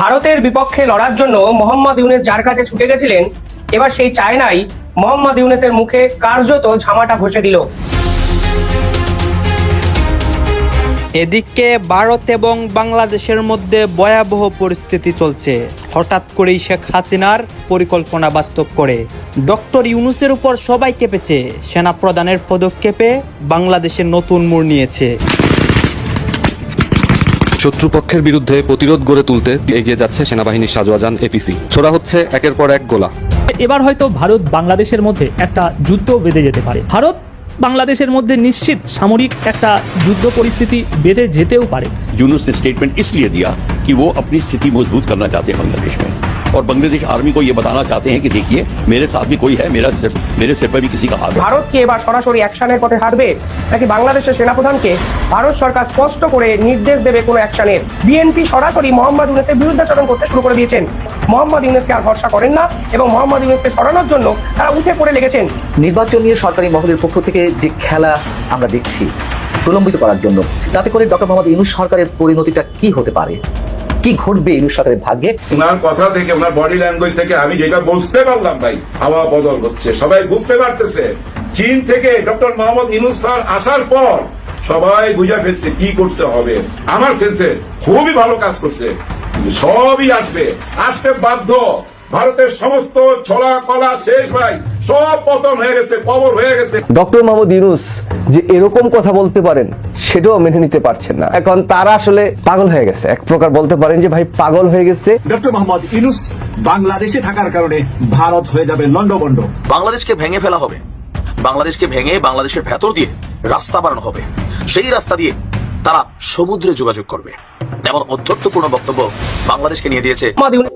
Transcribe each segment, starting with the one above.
ভারতের বিপক্ষে লড়ার জন্য মোহাম্মদ ইউনেস যার কাছে ছুটে গেছিলেন, এবার সেই চায়নাই মোহাম্মদ ইউনেসের মুখে কার্যত ঝামাটা ঘষে দিল। এদিকে ভারত এবং বাংলাদেশের মধ্যে ভয়াবহ পরিস্থিতি চলছে। হঠাৎ করেই শেখ হাসিনার পরিকল্পনা বাস্তব করে। ডক্টর ইউনুসের উপর সবাই কেঁপেছে। সেনা প্রধানের পদক্ষেপে বাংলাদেশের নতুন মোড় নিয়েছে। শত্রুপক্ষের বিরুদ্ধে প্রতিরোধ গড়ে তুলতে এগিয়ে যাচ্ছে সেনাবাহিনীর সাজোয়াজান এপিসি ছোড়া হচ্ছে একের পর এক গোলা এবার হয়তো ভারত বাংলাদেশের মধ্যে একটা যুদ্ধ বেঁধে যেতে পারে ভারত বাংলাদেশের মধ্যে নিশ্চিত সামরিক একটা যুদ্ধ পরিস্থিতি বেঁধে যেতেও পারে यूनुस ने स्टेटमेंट इसलिए दिया कि वो अपनी स्थिति मजबूत करना चाहते हैं बांग्लादेश में और बांग्लादेश आर्मी को ये बताना चाहते हैं कि देखिए मेरे साथ भी कोई है मेरा सिर मेरे सिर पर भी किसी का हाथ है ভারত কি এবার সরাসরি অ্যাকশনের পথে হাঁটবে নাকি বাংলাদেশের সেনাপ্রধানকে ভারত সরকার স্পষ্ট করে নির্দেশ দেবে কোনো অ্যাকশনের বিএনপি সরাসরি মোহাম্মদ ইউনেসের বিরুদ্ধাচরণ করতে শুরু করে দিয়েছেন মোহাম্মদ ইউনেসকে আর ভরসা করেন না এবং মোহাম্মদ ইউনেসকে সরানোর জন্য তারা উঠে পড়ে লেগেছেন নির্বাচন নিয়ে সরকারি মহলের পক্ষ থেকে যে খেলা আমরা দেখছি প্রলম্বিত করার জন্য তাতে করে ডক্টর মোহাম্মদ ইউনুস সরকারের পরিণতিটা কি হতে পারে কি ঘটবে সরকারের ভাগ্যে? ওনার কথা থেকে ওনার বডি ল্যাঙ্গুয়েজ থেকে আমি যেটা বুঝতে পারলাম ভাই, হাওয়া বদল হচ্ছে। সবাই বুঝতে পারতেছে। চীন থেকে ডক্টর মোহাম্মদ ইনুস খান আসার পর সবাই বুঝে ফেলছে কি করতে হবে। আমার সেন্সে খুবই ভালো কাজ করছে। সবই আসবে। আসতে বাধ্য। ভারতের সমস্ত ছলা কলা শেষ, ভাই। সব পতন হয়ে গেছে কবর হয়ে গেছে। ডক্টর ইউনুস যে এরকম কথা বলতে পারেন সেটাও মেনে নিতে পারছেন না। এখন তারা আসলে পাগল হয়ে গেছে। এক প্রকার বলতে পারেন যে ভাই পাগল হয়ে গেছে। ডক্টর মোহাম্মদ ইনুস বাংলাদেশে থাকার কারণে ভারত হয়ে যাবে লন্ডভন্ড বাংলাদেশকে ভেঙে ফেলা হবে। বাংলাদেশকে ভেঙে বাংলাদেশের ভেতর দিয়ে রাস্তা বানানো হবে। সেই রাস্তা দিয়ে তারা সমুদ্রে যোগাযোগ করবে। তেমন অধ্যত্বপূর্ণ বক্তব্য বাংলাদেশকে নিয়ে দিয়েছে ইউনেস।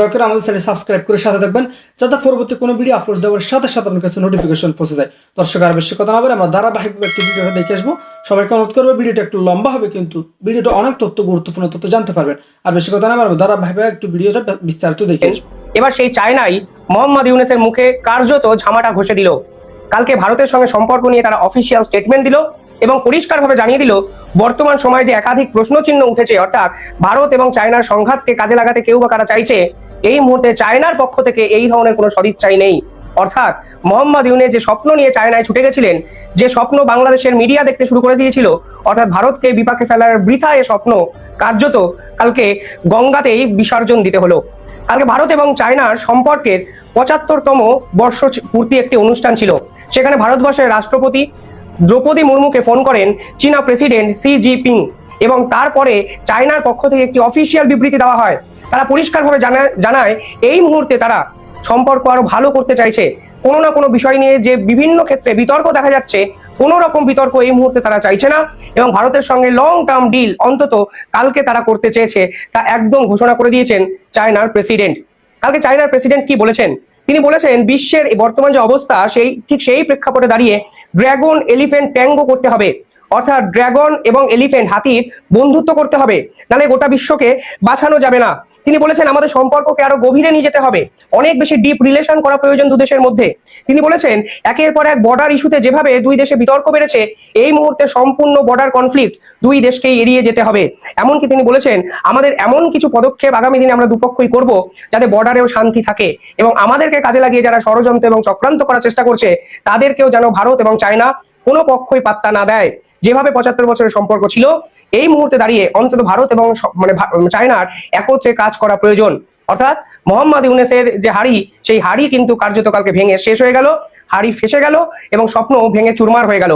দরকার আমাদের চ্যানেল সাবস্ক্রাইব করে সাথে থাকবেন, যাতে পরবর্তী কোনো ভিডিও আপলোড দেওয়ার সাথে সাথে আপনার কাছে নোটিফিকেশন পৌঁছে যায়। দর্শক, আর বেশি কথা না বলে আমরা ধারাবাহিকভাবে একটু ভিডিওটা দেখে আসব। সবাইকে অনুরোধ করব ভিডিওটা একটু লম্বা হবে, কিন্তু ভিডিওটা অনেক তথ্য, গুরুত্বপূর্ণ তথ্য জানতে পারবেন। আর বেশি কথা না বলে ধারাবাহিকভাবে একটু ভিডিওটা বিস্তারিত দেখে আসব। এবার সেই চায়নাই মোহাম্মদ ইউনেসের মুখে কার্যত ঝামাটা ঘষে দিল। কালকে ভারতের সঙ্গে সম্পর্ক নিয়ে তারা অফিসিয়াল স্টেটমেন্ট দিল। এবং পরিষ্কারভাবে জানিয়ে দিল, বর্তমান সময়ে যে একাধিক প্রশ্নচিহ্ন উঠেছে, অর্থাৎ ভারত এবং চায়নার সংঘাতকে কাজে লাগাতে কেউ বা কারা চাইছে, এই মুহূর্তে চায়নার পক্ষ থেকে এই ধরনের কোনো সদিচ্ছাই নেই। অর্থাৎ মোহাম্মদ ইউনে যে স্বপ্ন নিয়ে চায়নায় ছুটে গেছিলেন, যে স্বপ্ন বাংলাদেশের মিডিয়া দেখতে শুরু করে দিয়েছিল, অর্থাৎ ভারতকে বিপাকে ফেলার বৃথা এ স্বপ্ন কার্যত কালকে গঙ্গাতেই বিসর্জন দিতে হলো। কালকে ভারত এবং চায়নার সম্পর্কের পঁচাত্তরতম বর্ষ পূর্তি একটি অনুষ্ঠান ছিল। সেখানে ভারতবর্ষের রাষ্ট্রপতি দ্রৌপদী মুর্মুকে ফোন করেন চীনা প্রেসিডেন্ট সি জিপিং এবং তারপরে চায়নার পক্ষ থেকে একটি অফিসিয়াল বিবৃতি দেওয়া হয়। তারা পরিষ্কারভাবে জানা- জানায়, এই মুহূর্তে তারা সম্পর্ক আরও ভালো করতে চাইছে। কোনো না কোনো বিষয় নিয়ে যে বিভিন্ন ক্ষেত্রে বিতর্ক দেখা যাচ্ছে, কোনো রকম বিতর্ক এই মুহূর্তে তারা চাইছে না এবং ভারতের সঙ্গে লং টার্ম ডিল অন্তত কালকে তারা করতে চেয়েছে তা একদম ঘোষণা করে দিয়েছেন চায়নার প্রেসিডেন্ট। কালকে চায়নার প্রেসিডেন্ট কি বলেছেন? তিনি বলেছেন, বিশ্বের বর্তমান যে অবস্থা, সেই, ঠিক সেই প্রেক্ষাপটে দাঁড়িয়ে ড্রাগন এলিফেন্ট ট্যাঙ্গো করতে হবে। অর্থাৎ ড্রাগন এবং এলিফেন্ট হাতির বন্ধুত্ব করতে হবে। নাহলে গোটা বিশ্বকে বাঁচানো যাবে না। তিনি বলেছেন, আমাদের সম্পর্ককে আরও গভীরে নিয়ে যেতে হবে। অনেক বেশি ডিপ রিলেশন করা প্রয়োজন দু দেশের মধ্যে। তিনি বলেছেন, একের পর এক বর্ডার ইস্যুতে যেভাবে দুই দেশে বিতর্ক বেড়েছে, এই মুহূর্তে সম্পূর্ণ বর্ডার কনফ্লিক্ট দুই দেশকেই এড়িয়ে যেতে হবে। এমনকি তিনি বলেছেন, আমাদের এমন কিছু পদক্ষেপ আগামী দিনে আমরা দুপক্ষই করব যাতে বর্ডারেও শান্তি থাকে এবং আমাদেরকে কাজে লাগিয়ে যারা ষড়যন্ত্র এবং চক্রান্ত করার চেষ্টা করছে, তাদেরকেও যেন ভারত এবং চায়না কোনো পক্ষই পাত্তা না দেয়। যেভাবে পঁচাত্তর বছরের সম্পর্ক ছিল, এই মুহূর্তে দাঁড়িয়ে অন্তত ভারত এবং মানে চায়নার একত্রে কাজ করা প্রয়োজন। অর্থাৎ মোহাম্মদ ইউনেসের যে হাড়ি, সেই হাড়ি কিন্তু কার্যত কালকে ভেঙে শেষ হয়ে গেল, হাড়ি ফেসে গেল এবং স্বপ্ন ভেঙে চুরমার হয়ে গেল।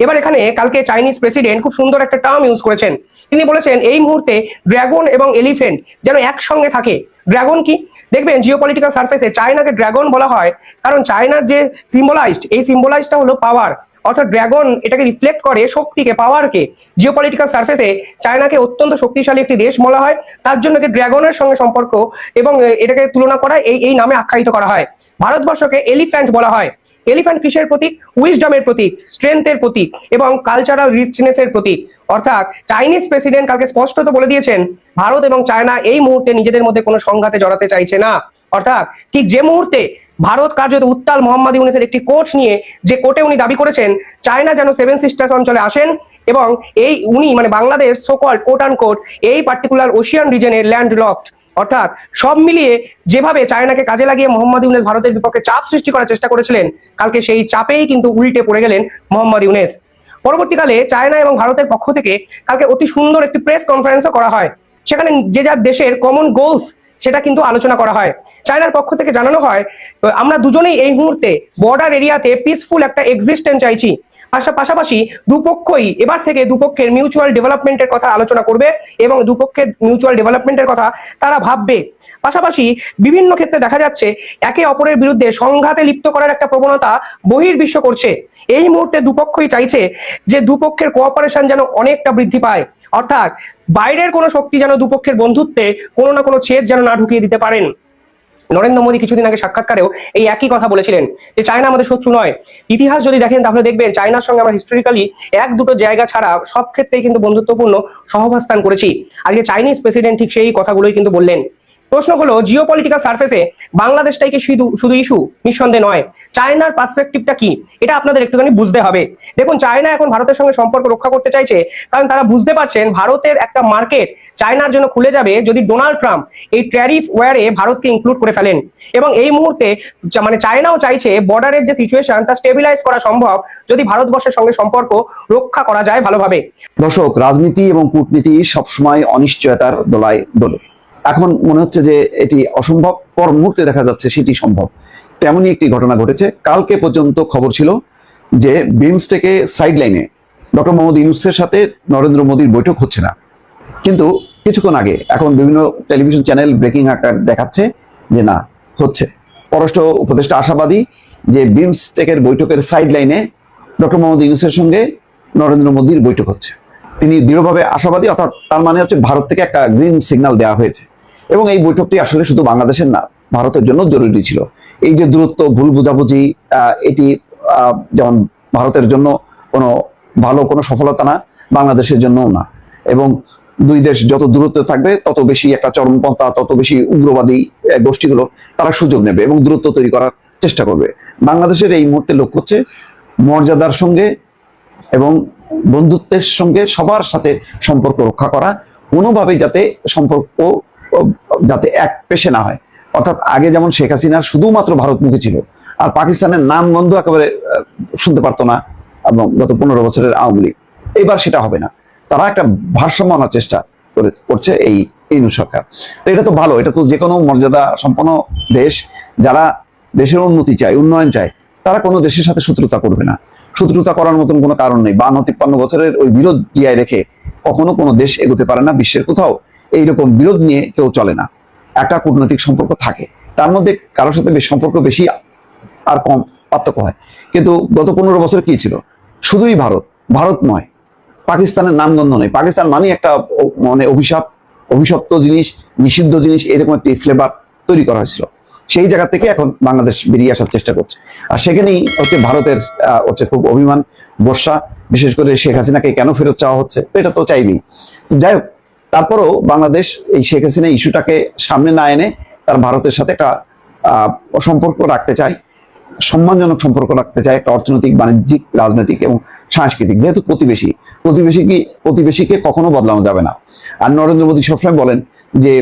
এবার এখানে কালকে চাইনিজ প্রেসিডেন্ট খুব সুন্দর একটা টার্ম ইউজ করেছেন। তিনি বলেছেন, এই মুহূর্তে ড্রাগন এবং এলিফেন্ট যেন একসঙ্গে থাকে। ড্রাগন কি? দেখবেন জিওপলিটিক্যাল সার্ফেসে চায়নাকে ড্রাগন বলা হয়, কারণ চায়নার যে সিম্বলাইজড এই সিম্বলাইজটা হলো পাওয়ার অর্থাৎ ড্রাগন এটাকে রিফ্লেক্ট করে শক্তিকে পাওয়ারকে জিও পলিটিক্যাল সার্ফেসে চায়নাকে অত্যন্ত শক্তিশালী একটি দেশ বলা হয়। তার জন্য একে ড্রাগনের সঙ্গে সম্পর্ক এবং এটাকে তুলনা করা এই এই নামে আখ্যায়িত করা হয়। ভারতবর্ষকে এলিফ্যান্ট বলা হয়। এলিফ্যান্ট কিসের প্রতীক? উইজডমের প্রতীক স্ট্রেংথের প্রতীক এবং কালচারাল রিচনেসের প্রতীক। অর্থাৎ চাইনিজ প্রেসিডেন্ট কালকে স্পষ্টত বলে দিয়েছেন, ভারত এবং চায়না এই মুহূর্তে নিজেদের মধ্যে কোনো সংঘাতে জড়াতে চাইছে না। অর্থাৎ ঠিক যে মুহূর্তে ভারত কার্যত উত্তাল মোহাম্মদ ইউনেসের একটি কোর্ট নিয়ে যে কোর্টে উনি দাবি করেছেন, চায়না যেন সেভেন সিস্টার্স অঞ্চলে আসেন এবং এই উনি মানে Bangladesh so called quote and quote এই পার্টিকুলার ওশিয়ান রিজনের ল্যান্ড লকড অর্থাৎ সব মিলিয়ে যেভাবে চায়নাকে কাজে লাগিয়ে মোহাম্মদ ইউনেস ভারতের বিপক্ষে চাপ সৃষ্টি করার চেষ্টা করেছিলেন, কালকে সেই চাপেই কিন্তু উল্টে পড়ে গেলেন মোহাম্মদ ইউনেস। পরবর্তীকালে চায়না এবং ভারতের পক্ষ থেকে কালকে অতি সুন্দর একটি প্রেস কনফারেন্সও করা হয়, সেখানে যে যার দেশের কমন গোলস সেটা কিন্তু আলোচনা করা হয়। চায়নার পক্ষ থেকে জানানো হয় আমরা দুজনেই এই মুহূর্তে বর্ডার এরিয়াতে পিসফুল একটা এক্সিস্টেন্স চাইছি। পাশা- পাশাপাশি দুপক্ষই এবার থেকে দুপক্ষের মিউচুয়াল ডেভেলপমেন্টের কথা আলোচনা করবে এবং দুপক্ষের মিউচুয়াল ডেভেলপমেন্টের কথা তারা ভাববে। পাশাপাশি বিভিন্ন ক্ষেত্রে দেখা যাচ্ছে একে অপরের বিরুদ্ধে সংঘাতে লিপ্ত করার একটা প্রবণতা বহির্বিশ্ব করছে। এই মুহূর্তে দুপক্ষই চাইছে যে দুপক্ষের কোঅপারেশন যেন অনেকটা বৃদ্ধি পায়। অর্থাৎ বাইরের কোনো শক্তি যেন দুপক্ষের বন্ধুত্বে কোনো না কোনো ছেদ যেন না ঢুকিয়ে দিতে পারেন। নরেন্দ্র মোদী কিছুদিন আগে সাক্ষাৎকারেও এই একই কথা বলেছিলেন যে, চায়না আমাদের শত্রু নয়। ইতিহাস যদি দেখেন, তাহলে দেখবেন চায়নার সঙ্গে আমরা হিস্টোরিক্যালি এক দুটো জায়গা ছাড়া সব ক্ষেত্রেই কিন্তু বন্ধুত্বপূর্ণ সহবাস্থান করেছি। আজকে চাইনিজ প্রেসিডেন্ট ঠিক সেই কথাগুলোই কিন্তু বললেন। প্রশ্ন হলো জিও পলিটিক্যাল সার্ফেসে বাংলাদেশটাই কি শুধু শুধু ইস্যু নিঃসন্দেহ নয়। চায়নার পার্সপেক্টিভটা কি? এটা আপনাদের একটুখানি বুঝতে হবে। দেখুন চায়না এখন ভারতের সঙ্গে সম্পর্ক রক্ষা করতে চাইছে, কারণ তারা বুঝতে পারছেন ভারতের একটা মার্কেট চায়নার জন্য খুলে যাবে যদি ডোনাল্ড ট্রাম্প এই ট্যারিফ ওয়ারে ভারতকে ইনক্লুড করে ফেলেন। এবং এই মুহূর্তে মানে চায়নাও চাইছে বর্ডারের যে সিচুয়েশন তা স্টেবিলাইজ করা সম্ভব যদি ভারতবর্ষের সঙ্গে সম্পর্ক রক্ষা করা যায় ভালোভাবে। দর্শক, রাজনীতি এবং কূটনীতি সবসময় অনিশ্চয়তার দোলায় দোলে। এখন মনে হচ্ছে যে এটি অসম্ভব পর মুহূর্তে দেখা যাচ্ছে সেটি সম্ভব। তেমনই একটি ঘটনা ঘটেছে। কালকে পর্যন্ত খবর ছিল যে বিমস্টেকে সাইড লাইনে ডক্টর মোহাম্মদ ইউনুসের সাথে নরেন্দ্র মোদীর বৈঠক হচ্ছে না। কিন্তু কিছুক্ষণ আগে এখন বিভিন্ন টেলিভিশন চ্যানেল ব্রেকিং আকার দেখাচ্ছে যে না, হচ্ছে। পররাষ্ট্র উপদেষ্টা আশাবাদী যে বিমস্টেকের বৈঠকের সাইড লাইনে ডক্টর মোহাম্মদ ইউনুসের সঙ্গে নরেন্দ্র মোদীর বৈঠক হচ্ছে। তিনি দৃঢ়ভাবে আশাবাদী, অর্থাৎ তার মানে হচ্ছে ভারত থেকে একটা গ্রিন সিগন্যাল দেওয়া হয়েছে। এবং এই বৈঠকটি আসলে শুধু বাংলাদেশের না, ভারতের জন্য জরুরি ছিল। এই যে দূরত্ব, ভুল বোঝাবুঝি এটি যেমন ভারতের জন্য কোনো ভালো, কোনো সফলতা না, বাংলাদেশের জন্যও না। এবং দুই দেশ যত দূরত্ব থাকবে, তত বেশি একটা চরমপন্থা, তত বেশি উগ্রবাদী গোষ্ঠীগুলো তারা সুযোগ নেবে এবং দূরত্ব তৈরি করার চেষ্টা করবে। বাংলাদেশের এই মুহূর্তে লক্ষ্য হচ্ছে মর্যাদার সঙ্গে এবং বন্ধুত্বের সঙ্গে সবার সাথে সম্পর্ক রক্ষা করা, কোনোভাবেই যাতে সম্পর্ক যাতে এক পেশে না হয়। অর্থাৎ আগে যেমন শেখ হাসিনা শুধুমাত্র ভারতমুখী ছিল, আর পাকিস্তানের নাম গন্ধ একেবারে শুনতে পারতো না, এবং গত পনেরো বছরের আওয়ামী লীগ। এইবার সেটা হবে না। তারা একটা ভারসাম্য আনার চেষ্টা করে, করছে এই ইনু সরকার। তো এটা তো ভালো, এটা তো যে কোনো মর্যাদা সম্পন্ন দেশ, যারা দেশের উন্নতি চায়, উন্নয়ন চায়, তারা কোনো দেশের সাথে শত্রুতা করবে না। শত্রুতা করার মতন কোনো কারণ নেই। বান্ন, তিপ্পান্ন বছরের ওই বিরোধ জিয়ায় রেখে কখনো কোনো দেশ এগোতে পারে না বিশ্বের কোথাও। এইরকম বিরোধ নিয়ে কেউ চলে না। একটা কূটনৈতিক সম্পর্ক থাকে। তার মধ্যে কারোর সাথে সম্পর্ক বেশি আর কম পার্থক্য হয়। কিন্তু গত পনেরো বছর কি ছিল? শুধুই ভারত। ভারত নয়। পাকিস্তানের নামগন্ধ নেই। পাকিস্তান মানে একটা মানে অভিশাপ, অভিশপ্ত জিনিস, নিষিদ্ধ জিনিস, এরকম একটি ফ্লেভার তৈরি করা হয়েছিল। সেই জায়গা থেকে এখন বাংলাদেশ বেরিয়ে আসার চেষ্টা করছে। আর সেখানেই হচ্ছে ভারতের হচ্ছে খুব অভিমান, বর্ষা, বিশেষ করে শেখ হাসিনাকে কেন ফেরত চাওয়া হচ্ছে, এটা তো চাইবেই। তো যাই হোক তারপরেও বাংলাদেশ এই শেখ হাসিনা ইস্যুটাকে সামনে না এনে তার ভারতের সাথে একটা সম্পর্ক রাখতে চায়, সম্মানজনক সম্পর্ক রাখতে চায় একটা অর্থনৈতিক, বাণিজ্যিক, রাজনৈতিক এবং সাংস্কৃতিক। যেহেতু প্রতিবেশী প্রতিবেশী কি, প্রতিবেশীকে কখনো বদলানো যাবে না। আর নরেন্দ্র মোদী সবসময় বলেন যে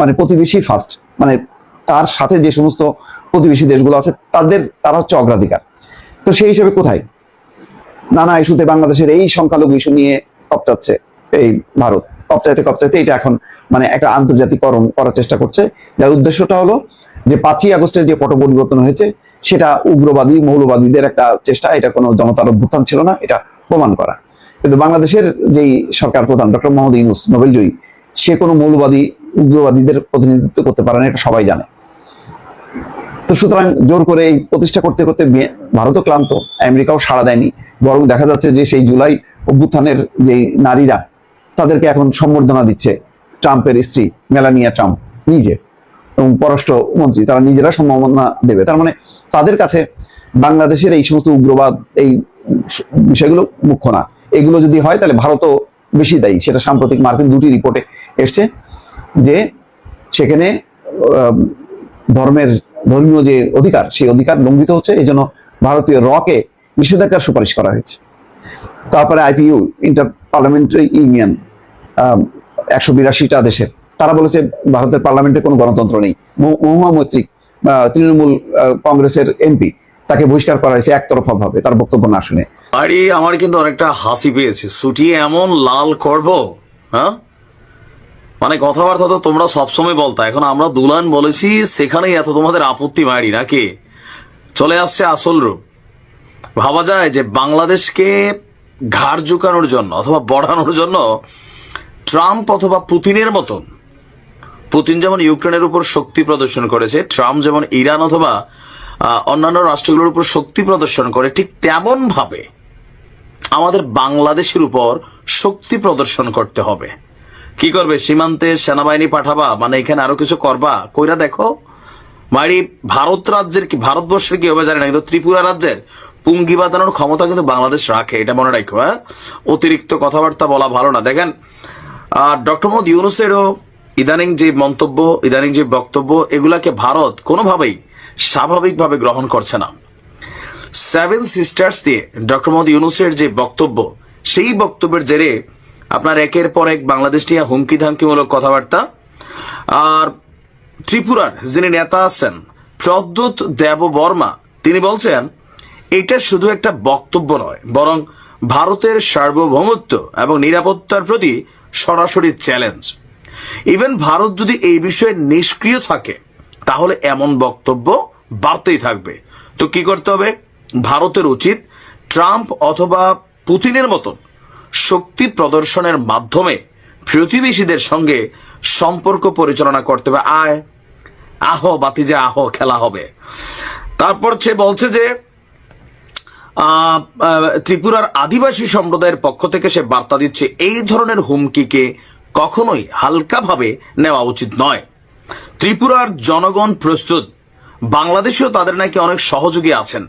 মানে প্রতিবেশী ফার্স্ট মানে তার সাথে যে সমস্ত প্রতিবেশী দেশগুলো আছে, তাদের, তারা হচ্ছে অগ্রাধিকার। তো সেই হিসেবে কোথায়? নানা ইস্যুতে বাংলাদেশের এই সংখ্যালঘু ইস্যু নিয়ে কপচাচ্ছে এই ভারত। কপচাইতে কপচাইতে এটা এখন মানে একটা আন্তর্জাতিকরণ করার চেষ্টা করছে। যার উদ্দেশ্যটা হলো যে পাঁচই আগস্টের যে পট পরিবর্তন হয়েছে, সেটা উগ্রবাদী, মৌলবাদীদের একটা চেষ্টা, এটা কোনো জনতার অভ্যুত্থান ছিল না, এটা প্রমাণ করা। কিন্তু বাংলাদেশের যেই সরকার প্রধান ডক্টর মোহাম্মদ ইউনুস নোবেলজয়ী সে কোনো মৌলবাদী, উগ্রবাদীদের প্রতিনিধিত্ব করতে পারে না, এটা সবাই জানে। তো সুতরাং জোর করে এই প্রতিষ্ঠা করতে করতে ভারতও ক্লান্ত, আমেরিকাও সাড়া দেয়নি, বরং দেখা যাচ্ছে যে সেই জুলাই অভ্যুত্থানের যে নারীরা তাদেরকে এখন সম্বর্ধনা দিচ্ছে ট্রাম্পের স্ত্রী মেলানিয়া ট্রাম্প নিজে এবং পররাষ্ট্র মন্ত্রী তারা নিজেরা সম্ভাবনা দেবে। তার মানে তাদের কাছে বাংলাদেশের এই সমস্ত উগ্রবাদ, এই বিষয়গুলো মুখ্য না। এগুলো যদি হয় তাহলে ভারতও বেশি দায়ী। সেটা সাম্প্রতিক মার্কিন দুটি রিপোর্টে এসছে যে সেখানে ধর্মের, ধর্মীয় যে অধিকার, সেই অধিকার লঙ্ঘিত হচ্ছে। এই জন্য ভারতীয় রকে নিষেধাজ্ঞার সুপারিশ করা হয়েছে। তারপরে আইপিইউ ইন্টার পার্লামেন্টারি ইউনিয়ন একশো বিরাশিটা দেশের। তারা বলেছে ভারতের পার্লামেন্টে কোনো গণতন্ত্র নেই। মহুয়া মৈত্রিক তৃণমূল কংগ্রেসের এমপি তাকে বহিষ্কার করা হয়েছে, একতরফা ভাবে। তার বক্তব্য না শুনে। আরে, আমার কিন্তু অনেকটা হাসি পেয়েছে। ছুটিয়ে এমন লাল করব হ্যাঁ? মানে কথাবার্তা তো তোমরা সবসময় বলতা। এখন আমরা দুলান বলেছি, সেখানেই এত তোমাদের আপত্তি মারি নাকি? চলে আসছে আসল রূপ। ভাবা যায় যে বাংলাদেশকে ঘাড় ঝুঁকানোর জন্য অথবা বড়ানোর জন্য ট্রাম্প অথবা পুতিনের মতন। পুতিন যেমন ইউক্রেনের উপর শক্তি প্রদর্শন করেছে, ট্রাম্প যেমন ইরান অথবা অন্যান্য রাষ্ট্রগুলোর উপর শক্তি প্রদর্শন করে, ঠিক তেমন ভাবে আমাদের বাংলাদেশের উপর শক্তি প্রদর্শন করতে হবে। কি করবে? সীমান্তে সেনাবাহিনী পাঠাবা? মানে এখানে আরও কিছু করবা? কইরা দেখো। মারি ভারত রাজ্যের কি, ভারতবর্ষের কি হবে জানি না, কিন্তু ত্রিপুরা রাজ্যের পুঙ্গি বাজানোর ক্ষমতা কিন্তু বাংলাদেশ রাখে, এটা মনে রাখো হ্যাঁ? অতিরিক্ত কথাবার্তা বলা ভালো না। দেখেন আর ডক্টর মোহাম্মদ ইউনুসেরও ইদানিং যে মন্তব্য, ইদানিং যে বক্তব্য, এগুলাকে ভারত কোনোভাবেই স্বাভাবিকভাবে গ্রহণ করছে না। সেভেন সিস্টার্স দিয়ে ডক্টর মোহাম্মদ ইউনুসের যে বক্তব্য, সেই বক্তব্যের জেরে আপনার একের পর এক বাংলাদেশ নিয়ে হুমকি ধামকিমূলক কথাবার্তা। আর ত্রিপুরার যিনি নেতা আছেন, প্রদ্যুৎ দেব বর্মা, তিনি বলছেন, এটা শুধু একটা বক্তব্য নয়, বরং ভারতের সার্বভৌমত্ব এবং নিরাপত্তার প্রতি সরাসরি চ্যালেঞ্জ ইভেন ভারত যদি এই বিষয়ে নিষ্ক্রিয় থাকে, তাহলে এমন বক্তব্য বাড়তেই থাকবে। তো কি করতে হবে? ভারতের উচিত ট্রাম্প অথবা পুতিনের মতন শক্তি প্রদর্শনের মাধ্যমে প্রতিবেশীদের সঙ্গে সম্পর্ক পরিচালনা করতে হবে। আয়, আহ, বাতিজে, আহ, খেলা হবে। তারপর সে বলছে যে ত্রিপুরার আদিবাসী সম্প্রদায়ের পক্ষ থেকে সে বার্তা দিচ্ছে, এই ধরনের হুমকিকে কখনোই হালকাভাবে নেওয়া উচিত নয়। ত্রিপুরার জনগণ প্রস্তুত। বাংলাদেশেও তাদের নাকি অনেক সহযোগী আছেন।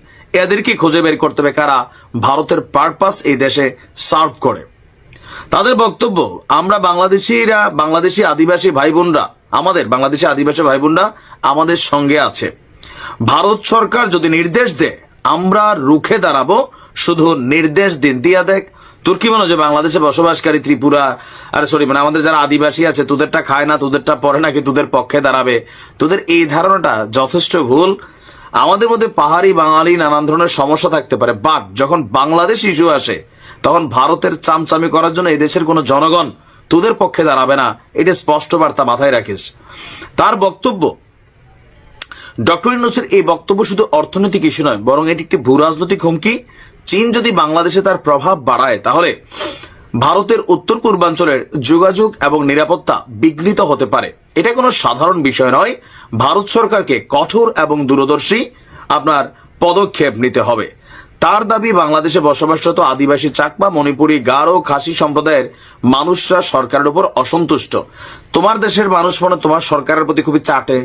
এদেরকে খুঁজে বের করতে হবে কারা? ভারতের পারপাস এই দেশে সার্ভ করে। তাদের বক্তব্য, আমরা বাংলাদেশিরা, বাংলাদেশি আদিবাসী ভাই বোনরা আমাদের বাংলাদেশি আদিবাসী ভাই বোনরা আমাদের সঙ্গে আছে। ভারত সরকার যদি নির্দেশ দেয় আমরা রুখে দাঁড়াবো, শুধু নির্দেশ দিন। দিয়া দেখ, তোর কি মনে হয় বাংলাদেশে বসবাসকারী ত্রিপুরা, আর সরি মানে আমাদের যারা আদিবাসী আছে, তোদেরটা খায় না, তোদেরটা পরে নাকি তোদের পক্ষে দাঁড়াবে? তোদের এই ধারণাটা যথেষ্ট ভুল। আমাদের মধ্যে পাহাড়ি বাঙালি নানান ধরনের সমস্যা থাকতে পারে বাট যখন বাংলাদেশ ইস্যু আসে, তখন ভারতের চামচামি করার জন্য এই দেশের কোনো জনগণ তোদের পক্ষে দাঁড়াবে না। এটা স্পষ্ট বার্তা মাথায় রাখিস। তার বক্তব্য ডক্টর ইউনুসের এই বক্তব্য শুধু অর্থনৈতিক ইস্যু নয়, বরং এটি একটি ভূ রাজনৈতিক হুমকি। চীন যদি বাংলাদেশে তার প্রভাব বাড়ায়, তাহলে ভারতের উত্তর পূর্বাঞ্চলের যোগাযোগ এবং নিরাপত্তা বিঘ্নিত হতে পারে। এটা কোনো সাধারণ বিষয় নয়। ভারত সরকারকে কঠোর এবং দূরদর্শী আপনার পদক্ষেপ নিতে হবে। তার দাবি, বাংলাদেশে বসবাসরত আদিবাসী চাকমা, মণিপুরী গারো খাসি সম্প্রদায়ের মানুষরা সরকারের উপর অসন্তুষ্ট। তোমার দেশের মানুষ মানে তোমার সরকারের প্রতি খুবই চাটে।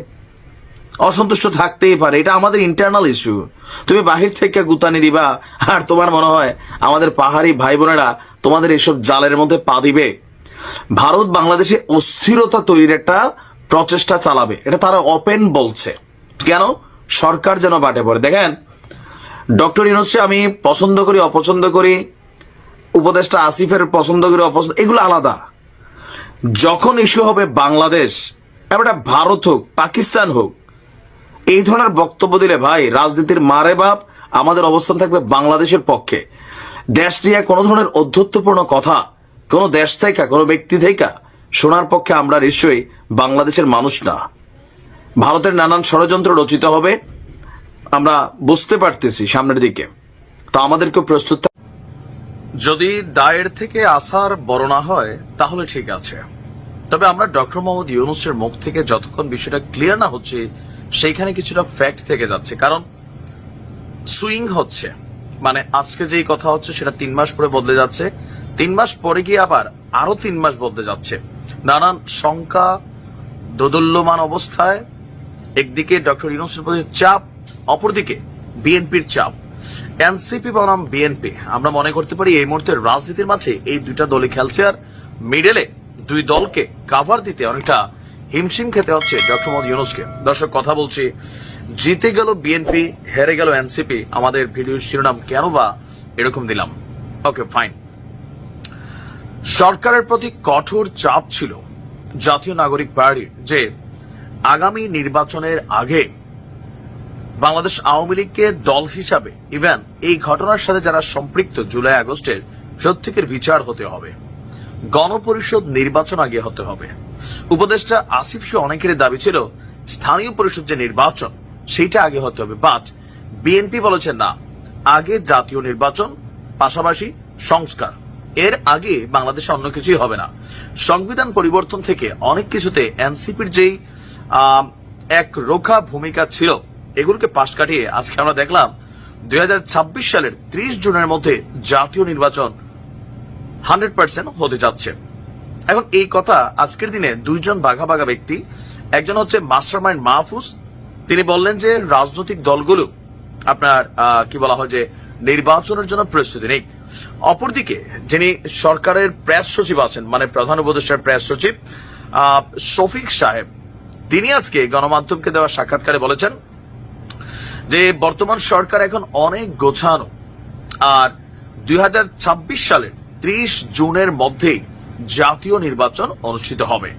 অসন্তুষ্ট থাকতেই পারে। এটা আমাদের ইন্টারনাল ইস্যু তুমি বাহির থেকে গুতানি দিবা, আর তোমার মনে হয় আমাদের পাহাড়ি ভাই বোনেরা তোমাদের এইসব জালের মধ্যে পা দিবে। ভারত বাংলাদেশে অস্থিরতা তৈরির একটা প্রচেষ্টা চালাবে। এটা তারা ওপেন বলছে। কেন? সরকার যেন বাটে পড়ে। দেখেন, ডক্টর ইউনুসকে আমি পছন্দ করি, অপছন্দ করি, উপদেষ্টা আসিফের পছন্দ করি, অপছন্দ, এগুলো আলাদা। যখন ইস্যু হবে বাংলাদেশ এবার ভারত হোক, পাকিস্তান হোক এই ধরনের বক্তব্য দিলে ভাই, রাজনীতির মারে বাপ, আমাদের অবস্থান থাকবে বাংলাদেশের পক্ষে। দেশ নিয়ে কোনো ধরনের অধ্যত্বপূর্ণ কথা, কোনো দেশ থেকে কোনো ব্যক্তি থেকে শোনার পক্ষে আমরা নিশ্চয়ই বাংলাদেশের মানুষ না। ভারতের নানান ষড়যন্ত্র রচিত হবে, আমরা বুঝতে পারতেছি সামনের দিকে। তো আমাদেরকে প্রস্তুত যদি দায়ের থেকে আসার বড় না হয়, তাহলে ঠিক আছে। তবে আমরা ডক্টর মোহাম্মদ ইউনুসের মুখ থেকে যতক্ষণ বিষয়টা ক্লিয়ার না হচ্ছে সেইখানে কিছুটা ফ্যাক্ট থেকে যাচ্ছে। কারণ সুইং হচ্ছে। মানে আজকে যেই কথা হচ্ছে, সেটা তিন মাস পরে বদলে যাচ্ছে। তিন মাস পরে গিয়ে আবার আরও তিন মাস বদলে যাচ্ছে। নানান শঙ্কা, দোদল্যমান অবস্থায় একদিকে ডক্টর ইউনুসের প্রতি চাপ, অপরদিকে বিএনপির চাপ। এনসিপি বনাম বিএনপি। আমরা মনে করতে পারি এই মুহূর্তে রাজনীতির মাঝে এই দুইটা দলই খেলছে আর মিডেলে দুই দলকে কাভার দিতে অনেকটা হিমশিম খেতে হচ্ছে ডক্টর মোহাম্মদ ইউনুসকে। দর্শক, কথা বলছি, জিতে গেল বিএনপি হেরে গেল এনসিপি আমাদের ভিডিওর শিরোনাম কেন বা এরকম দিলাম? ওকে ফাইন সরকারের প্রতি কঠোর চাপ ছিল জাতীয় নাগরিক পার্টির যে আগামী নির্বাচনের আগে বাংলাদেশ আওয়ামী লীগকে দল হিসাবে ইভেন এই ঘটনার সাথে যারা সম্পৃক্ত জুলাই আগস্টের প্রত্যেকের বিচার হতে হবে। গণপরিষদ নির্বাচন আগে হতে হবে। উপদেষ্টা আসিফ সহ অনেকের দাবি ছিল, স্থানীয় পরিষদ যে নির্বাচন, সেইটা আগে হতে হবে। বাট, বিএনপি বলেছে না। আগে জাতীয় নির্বাচন, পাশাপাশি সংস্কার। এর আগে বাংলাদেশে অন্য কিছুই হবে না। সংবিধান পরিবর্তন থেকে অনেক কিছুতে এনসিপির যেই এক রোখা ভূমিকা ছিল, এগুলোকে পাশ কাটিয়ে আজকে আমরা দেখলাম দুই হাজার ছাব্বিশ সালের ত্রিশ জুনের মধ্যে জাতীয় নির্বাচন হান্ড্রেড হতে যাচ্ছে। এখন এই কথা আজকের দিনে দুইজন বাঘা বাঘা ব্যক্তি, একজন হচ্ছে মাস্টার মাইন্ড মাহফুজ, তিনি বললেন যে রাজনৈতিক দলগুলো আপনার কি বলা হয় যে নির্বাচনের জন্য প্রস্তুতি নেই অপরদিকে যিনি সরকারের প্রেস সচিব আছেন মানে প্রধান উপদেষ্টার প্রেস সচিব শফিক সাহেব, তিনি আজকে গণমাধ্যমকে দেওয়া সাক্ষাৎকারে বলেছেন যে বর্তমান সরকার এখন অনেক গোছানো। আর দুই হাজার ছাব্বিশ সালের ত্রিশ জুনের মধ্যেই জাতীয় নির্বাচন অনুষ্ঠিত হবে।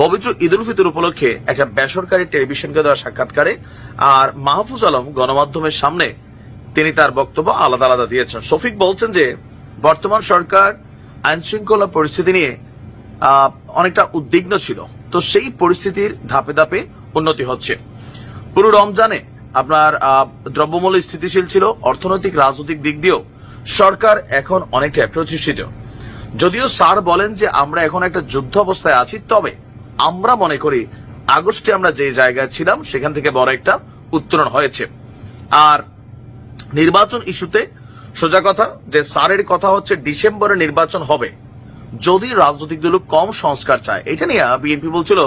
পবিত্র ঈদ উল ফিতর উপলক্ষে একটা বেসরকারি টেলিভিশনকে দেওয়া সাক্ষাৎকারে আর মাহফুজ আলম গণমাধ্যমের সামনে তিনি তার বক্তব্য আলাদা আলাদা দিয়েছেন। শফিক বলছেন যে, বর্তমান সরকার আইন শৃঙ্খলা পরিস্থিতি নিয়ে অনেকটা উদ্বিগ্ন ছিল। তো সেই পরিস্থিতির ধাপে ধাপে উন্নতি হচ্ছে। পুরো রমজানে আপনার দ্রব্যমূল্য স্থিতিশীল ছিল, অর্থনৈতিক, রাজনৈতিক দিক দিয়েও সরকার এখন অনেকটা প্রতিষ্ঠিত। যদিও স্যার বলেন যে আমরা এখন একটা যুদ্ধ অবস্থায় আছি, তবে আমরা মনে করি আগস্টে আমরা যে জায়গায় ছিলাম, সেখান থেকে বড় একটা উত্তরণ হয়েছে। আর নির্বাচন ইস্যুতে সোজা কথা, যে স্যারের কথা হচ্ছে ডিসেম্বরে নির্বাচন হবে। যদি রাজনৈতিক দল কম সংস্কার চায়, এটা নিয়ে বিএনপি বলছিল,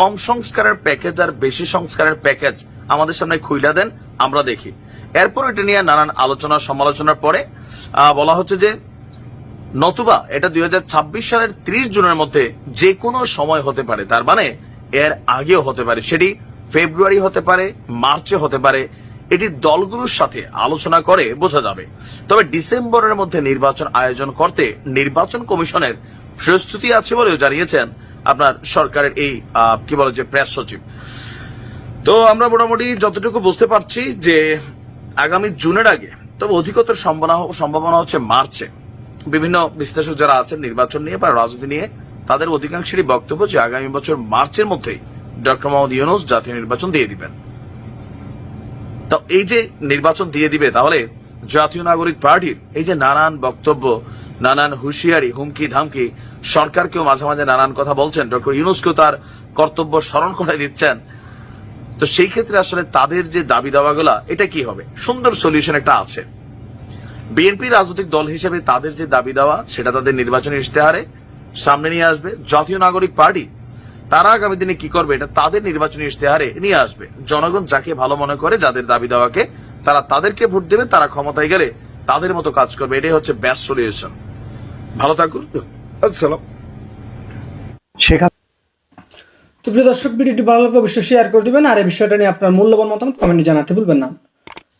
কম সংস্কারের প্যাকেজ আর বেশি সংস্কারের প্যাকেজ আমাদের সামনে খুইলা দেন, আমরা দেখি। এরপর এটা নিয়ে নানান আলোচনা সমালোচনার পরে বলা হচ্ছে যে নতুবা এটা দুই হাজার ছাব্বিশ সালের ত্রিশ জুনের মধ্যে যে কোনো সময় হতে পারে। তার মানে এর আগেও হতে পারে। সেটি ফেব্রুয়ারি হতে পারে, মার্চে হতে পারে। এটি দলগুলোর সাথে আলোচনা করে বোঝা যাবে। তবে ডিসেম্বরের মধ্যে নির্বাচন আয়োজন করতে নির্বাচন কমিশনের প্রস্তুতি আছে বলেও জানিয়েছেন আপনার সরকারের এই কি বলে যে প্রেস সচিব। তো আমরা মোটামুটি যতটুকু বুঝতে পারছি যে আগামী জুনের আগে, তবে অধিকতর সম্ভাবনা সম্ভাবনা হচ্ছে মার্চে। বিভিন্ন বিশ্লেষক যারা আছেন নির্বাচন নিয়ে বা রাজনীতি নিয়ে, তাদের অধিকাংশেরই বক্তব্য যে আগামী বছর মার্চের মধ্যেই ডক্টর মোহাম্মদ ইউনুস জাতীয় নির্বাচন দিয়ে দিবেন। তো এই যে নির্বাচন দিয়ে দিবে, তাহলে জাতীয় নাগরিক পার্টির এই যে নানান বক্তব্য, নানান হুঁশিয়ারি, হুমকি, ধামকি, সরকারকেও মাঝে মাঝে নানান কথা বলছেন, ডক্টর ইউনুসকেও তার কর্তব্য স্মরণ করে দিচ্ছেন। তো সেই ক্ষেত্রে আসলে তাদের যে দাবি দাওয়াগুলা এটা কি হবে? সুন্দর সলিউশন একটা আছে। বিএনপি রাজনৈতিক দল হিসেবে তাদের যে দাবি দেওয়া সেটা তাদের নির্বাচনী ইশতেহারে সামনে নিয়ে আসবে। জাতীয় নাগরিক পার্টি তারা আগামী দিনে কি করবে এটা তাদের নির্বাচনী ইশতেহারে নিয়ে আসবে। জনগণ যাকে ভালো মনে করে যাদের দাবি দেওয়াকে তারা তাদেরকে ভোট দেবে তারা ক্ষমতায় গেলে তাদের মতো কাজ করবে। এটাই হচ্ছে বেস্ট সলিউশন। ভালো থাকুন। আসসালাম। শেখ তো প্রিয় দর্শক ভিডিওটি ভালো লাগলে অবশ্যই শেয়ার করে দিবেন। আর এই বিষয়টা নিয়ে আপনার মূল্যবান মতামত কমেন্টে জানাতে ভুলবেন না।